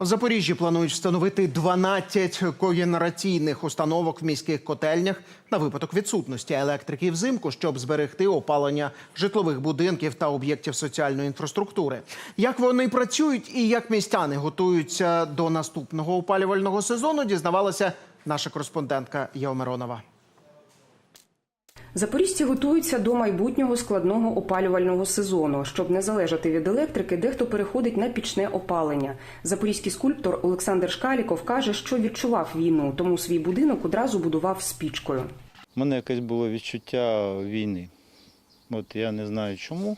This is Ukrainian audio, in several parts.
В Запоріжжі планують встановити 12 когенераційних установок в міських котельнях на випадок відсутності електрики взимку, щоб зберегти опалення житлових будинків та об'єктів соціальної інфраструктури. Як вони працюють і як містяни готуються до наступного опалювального сезону, дізнавалася наша кореспондентка Євмиронова. Запоріжці готуються до майбутнього складного опалювального сезону. Щоб не залежати від електрики, дехто переходить на пічне опалення. Запорізький скульптор Олександр Шкаліков каже, що відчував війну, тому свій будинок одразу будував з пічкою. У мене якесь було відчуття війни. От я не знаю чому.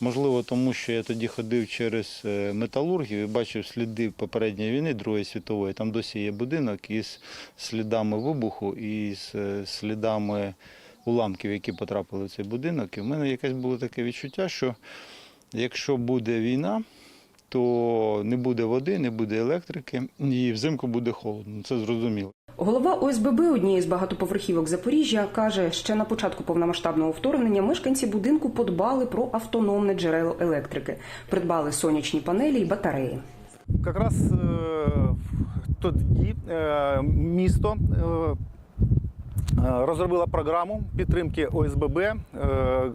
Можливо, тому що я тоді ходив через е, металургію і бачив сліди попередньої війни Другої світової. Там досі є будинок із слідами вибуху і з е, слідами уламків, які потрапили в цей будинок. І в мене якесь було таке відчуття, що якщо буде війна, то не буде води, не буде електрики, і взимку буде холодно. Це зрозуміло. Голова ОСББ однієї з багатоповерхівок Запоріжжя каже, ще на початку повномасштабного вторгнення мешканці будинку подбали про автономне джерело електрики, придбали сонячні панелі й батареї. Якраз е, тоді е, місто е, е, програму підтримки ОСББ, е,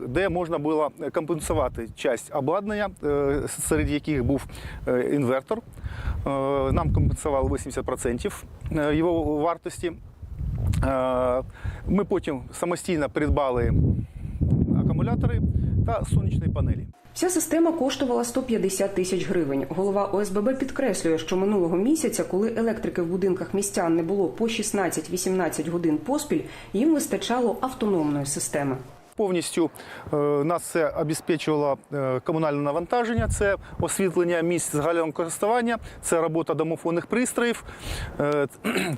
де можна було компенсувати часть обладнання, е, серед яких був інвертор. Нам компенсували 80% його вартості. Ми потім самостійно придбали акумулятори та сонячні панелі. Вся система коштувала 150 тисяч гривень. Голова ОСББ підкреслює, що минулого місяця, коли електрики в будинках містян не було по 16-18 годин поспіль, їм вистачало автономної системи. Повністю е, нас це обезпечувало е, комунальне навантаження, це освітлення місць загального користування, це робота домофонних пристроїв, е,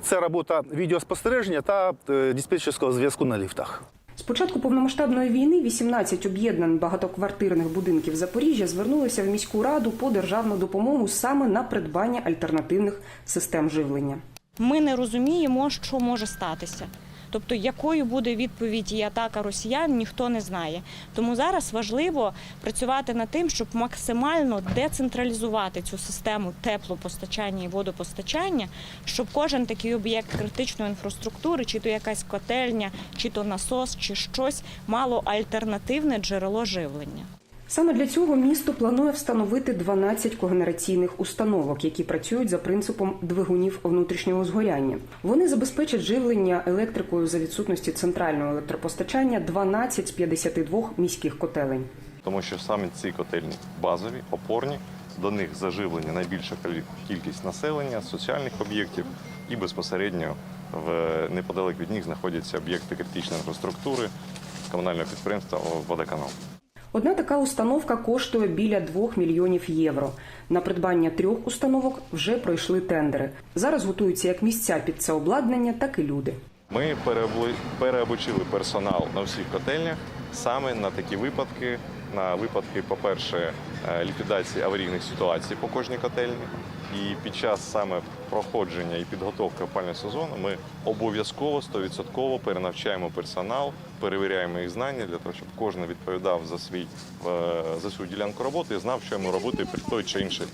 це робота відеоспостереження та диспетчерського зв'язку на ліфтах. З початку повномасштабної війни 18 об'єднань багатоквартирних будинків Запоріжжя звернулися в міську раду по державну допомогу саме на придбання альтернативних систем живлення. Ми не розуміємо, що може статися. Тобто, якою буде відповідь і атака росіян, ніхто не знає. Тому зараз важливо працювати над тим, щоб максимально децентралізувати цю систему теплопостачання і водопостачання, щоб кожен такий об'єкт критичної інфраструктури, чи то якась котельня, чи то насос, чи щось мало альтернативне джерело живлення. Саме для цього місто планує встановити 12 когенераційних установок, які працюють за принципом двигунів внутрішнього згоряння. Вони забезпечать живлення електрикою за відсутності центрального електропостачання 12 з 52 міських котелень. тому що саме ці котельні базові, опорні, до них заживлення найбільша кількість населення, соціальних об'єктів і безпосередньо в неподалек від них знаходяться об'єкти критичної інфраструктури комунального підприємства «Водоканал». Одна така установка коштує біля 2 мільйонів євро. На придбання трьох установок вже пройшли тендери. Зараз готуються як місця під це обладнання, так і люди. Ми переобу- переобучили персонал на всіх котельнях саме на такі випадки. На випадки, по-перше, е, ліквідації аварійних ситуацій по кожній котельні. І під час саме проходження і підготовки опального сезону ми обов'язково 100% перенавчаємо персонал, перевіряємо їх знання для того, щоб кожен відповідав за свій е, за свою ділянку роботи і знав, що йому робити при той чи іншій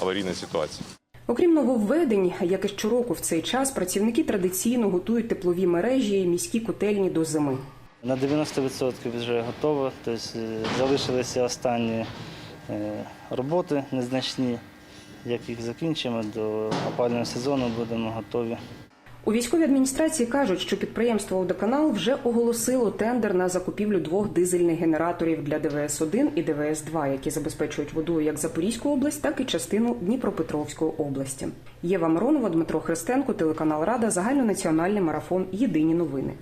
аварійній ситуації. Окрім нововведень, як і щороку в цей час, працівники традиційно готують теплові мережі і міські котельні до зими. На 90% вже готово, тобто е, залишилися останні е, роботи незначні. Як їх закінчимо, до опалювального сезону будемо готові. У військовій адміністрації кажуть, що підприємство «Водоканал» вже оголосило тендер на закупівлю двох дизельних генераторів для ДВС-1 і ДВС-2, які забезпечують водою як Запорізьку область, так і частину Дніпропетровської області. Єва Миронова, Дмитро Христенко, телеканал Рада, загальнонаціональний марафон. Єдині новини.